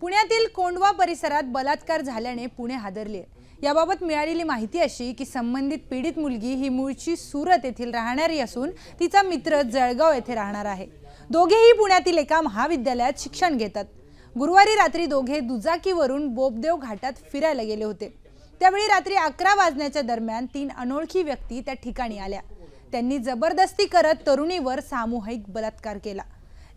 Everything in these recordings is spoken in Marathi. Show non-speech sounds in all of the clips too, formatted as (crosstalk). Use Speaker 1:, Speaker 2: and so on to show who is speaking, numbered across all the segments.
Speaker 1: पुण्यातील कोंडवा परिसरात बलात्कार झाल्याने पुणे हादरले याबाबत मिळालेली माहिती अशी की संबंधित पीडित मुलगी ही मूळची सुरत येथील राहणारी असून तिचा मित्र जळगाव येथे राहणार आहे. दोघेही पुण्यातील एका महाविद्यालयात शिक्षण घेतात. गुरुवारी रात्री दोघे दुचाकीवरून बोबदेव घाटात फिरायला गेले होते. त्यावेळी रात्री अकरा वाजण्याच्या दरम्यान तीन अनोळखी व्यक्ती त्या ठिकाणी आल्या. त्यांनी जबरदस्ती करत तरुणीवर सामूहिक बलात्कार केला.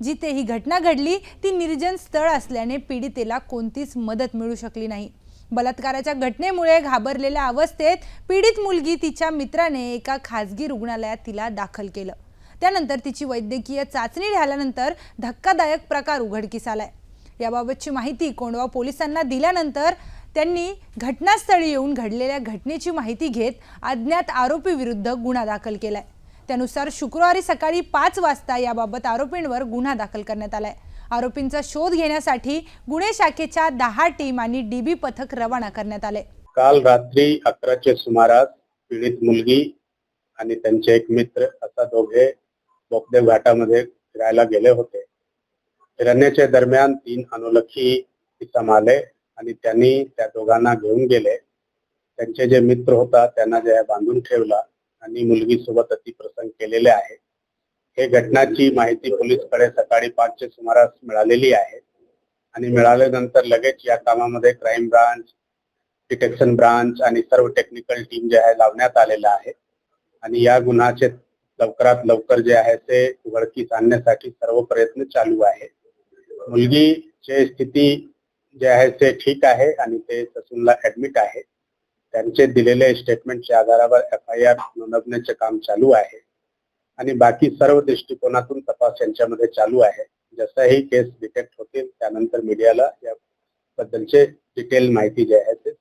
Speaker 1: जिथे ही घटना घडली ती निर्जन स्थळ असल्याने पीडितेला कोणतीच मदत मिळू शकली नाही. बलात्काराच्या घटनेमुळे घाबरलेल्या अवस्थेत पीडित मुलगी तिच्या मित्राने एका खासगी रुग्णालयात तिला दाखल केलं. त्यानंतर तिची वैद्यकीय चाचणी झाल्यानंतर धक्कादायक प्रकार उघडकीस आलाय. याबाबतची माहिती कोंडवा पोलिसांना दिल्यानंतर त्यांनी घटनास्थळी येऊन घडलेल्या घटनेची माहिती घेत अज्ञात आरोपीविरुद्ध गुन्हा दाखल केलाय. त्यानुसार शुक्रवारी सकाळी पाच वाजता याबाबत आरोपींवर गुन्हा दाखल करण्यात आलाय. आरोपींचा शोध घेण्यासाठी गुन्हे शाखेच्या दहा टीम आणि डीबी पथक रवाना करण्यात आले
Speaker 2: काल रात्री अकराच्या सुमारास पीडित मुलगी आणि त्यांचे एक मित्र असा दोघे बोपदेव घाटामध्ये फिरायला गेले होते. फिरण्याच्या दरम्यान तीन अनोलखी इसम आले आणि त्यांनी त्या दोघांना घेऊन गेले. त्यांचे जे मित्र होता त्यांना जे बांधून ठेवला आणि मुलगी सोबत अतिप्रसंग केलेले आहे. हे घटनाची माहिती पोलीसकडे सकाळी पाचच्या सुमारास मिळालेली आहे. आणि मिळाल्यानंतर लगेच या कामामध्ये क्राईम ब्रांच डिटेक्शन ब्रांच आणि सर्व टेक्निकल टीम जे आहे लावण्यात आलेलं आहे. आणि या गुन्ह्याचे लवकरात लवकर जे आहे ते उघडकीस आणण्यासाठी सर्व प्रयत्न चालू आहे. मुलगीचे स्थिती जे आहे ते ठीक आहे आणि ते ससूनला ऍडमिट आहे. त्यांचे दिलेले स्टेटमेंटच्या आधारावर एफ आय आर नोंदवण्याचे काम चालू आहे. आणि बाकी सर्व दृष्टिकोनातून तपास यांच्यामध्ये चालू आहे. जसंही केस डिटेक्ट होतील त्यानंतर मीडियाला याबद्दलचे डिटेल माहिती जे आहे ते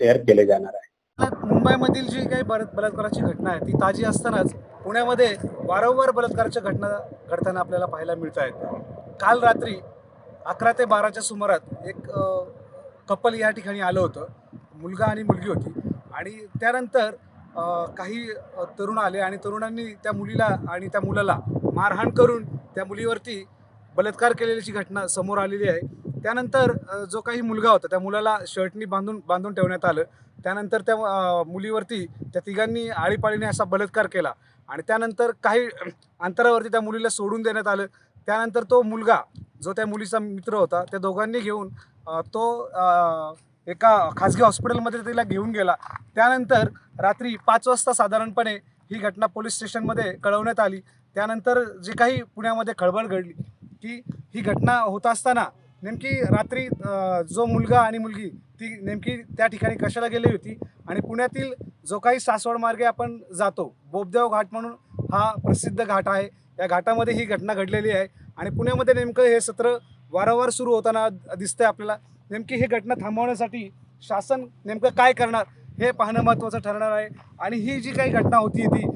Speaker 2: शेअर केले जाणार आहे.
Speaker 3: मुंबईमधील जी काही बलात्काराची घटना आहे ती ताजी असतानाच पुण्यामध्ये वारंवार बलात्काराच्या घटना घडताना आपल्याला पाहायला मिळत आहेत काल रात्री अकरा ते बाराच्या सुमारात एक कपल या ठिकाणी आलं होतं. मुलगा आणि मुलगी होती. आणि त्यानंतर काही तरुण आले आणि तरुणांनी त्या मुलीला आणि त्या मुलाला मारहाण करून त्या मुलीवरती बलात्कार केलेल्याची घटना समोर आलेली आहे. त्यानंतर जो काही मुलगा होता त्या मुलाला शर्टनी बांधून बांधून ठेवण्यात आलं. त्यानंतर त्या मुलीवरती त्या तिघांनी आळीपाळीने असा बलात्कार केला. आणि त्यानंतर काही अंतरावरती त्या मुलीला सोडून देण्यात आलं. त्यानंतर तो मुलगा जो त्या मुलीचा मित्र होता त्या दोघांनी घेऊन तो एका खाजगी हॉस्पिटलमध्ये तिला घेऊन गेला. त्यानंतर रात्री पाच वाजता साधारणपणे ही घटना पोलीस स्टेशनमध्ये कळवण्यात आली. त्यानंतर जी काही पुण्यामध्ये खळबळ घडली की ही घटना होत असताना नेमकी रात्री जो मुलगा आणि मुलगी ती नेमकी त्या ठिकाणी कशाला गेली होती आणि पुण्यातील जो काही सासवड मार्गे आपण जातो बोबदेव घाट म्हणून हा प्रसिद्ध घाट आहे. या घाटामध्ये ही घटना घडलेली आहे आणि पुण्यामध्ये नेमकं हे सत्र वारंवार सुरू होताना दिसतंय आपल्याला. नेमकी ही घटना थांबवण्यासाठी शासन नेमकं काय करणार हे पाहणं महत्त्वाचं ठरणार आहे. आणि ही जी काही घटना होती ती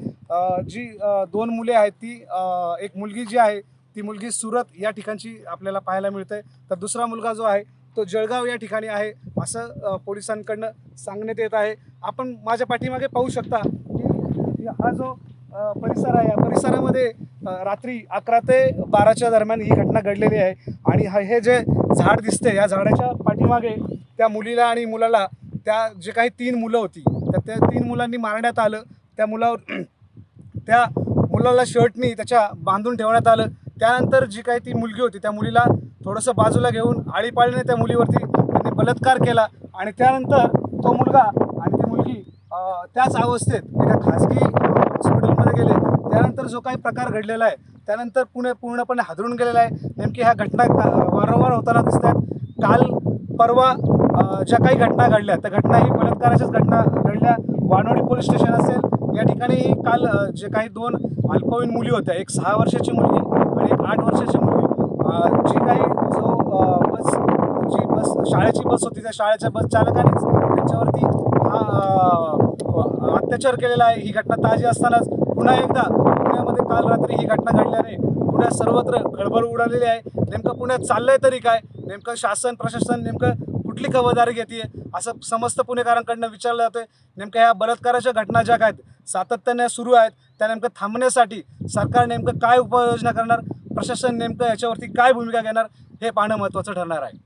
Speaker 3: जी दोन मुले आहेत ती एक मुलगी जी आहे ती मुलगी सुरत या ठिकाणची आपल्याला पाहायला मिळते तर दुसरा मुलगा जो आहे तो जळगाव या ठिकाणी आहे असं पोलिसांकडनं सांगण्यात येत आहे. आपण माझ्या पाठीमागे पाहू शकता की हा जो परिसर आहे या परिसरामध्ये रात्री अकरा ते बाराच्या दरम्यान ही घटना घडलेली आहे. आणि हा हे जे झाड दिसते या झाडाच्या पाठीमागे त्या मुलीला आणि मुलाला त्या जे काही तीन मुलं होती तर त्या तीन मुलांनी मारण्यात आलं. त्या मुलावर (clears throat) त्या मुलाला शर्टनी त्याच्या बांधून ठेवण्यात आलं. त्यानंतर जी काही ती मुलगी होती त्या मुलीला थोडंसं बाजूला घेऊन आळीपाळीने त्या मुलीवरती त्यांनी बलात्कार केला. आणि त्यानंतर तो मुलगा आणि ती मुलगी त्याच अवस्थेत एका खाजगी हॉस्पिटलमध्ये गेले. त्यानंतर जो काही प्रकार घडलेला आहे त्यानंतर पुणे पूर्णपणे हादरून गेलेला आहे. नेमकी ह्या घटना वारंवार होताना दिसत आहेत काल परवा ज्या काही घटना घडल्या त्या घटना ही बलात्काराच्याच घटना घडल्या. वानोडी पोलीस स्टेशन असेल. या ठिकाणी काल जे काही दोन अल्पवयीन मुली होत्या एक सहा वर्षाची मुलगी आणि एक आठ वर्षाची मुलगी. जी काही जो बस जी बस शाळेची बस होती त्या शाळेच्या बस चालकानेच त्यांच्यावरती हा अत्याचार केलेला आहे. ही घटना ताजी असतानाच पुन्हा एकदा काल रात्री ही घटना घडल्याने पुण्यात सर्वत्र खळबळ उडालेली आहे. नेमकं पुण्यात चाललंय तरी काय? नेमकं शासन प्रशासन नेमकं कुठली खबरदारी घेते असं समस्त पुणेकरांकडनं विचारलं जातं नेमक्या ह्या बलात्काराच्या घटना ज्या काय आहेत सातत्याने सुरू आहेत त्या नेमकं थांबण्यासाठी सरकार नेमकं काय उपाययोजना करणार? प्रशासन नेमकं याच्यावरती काय भूमिका घेणार? हे पाहणं महत्त्वाचं ठरणार आहे.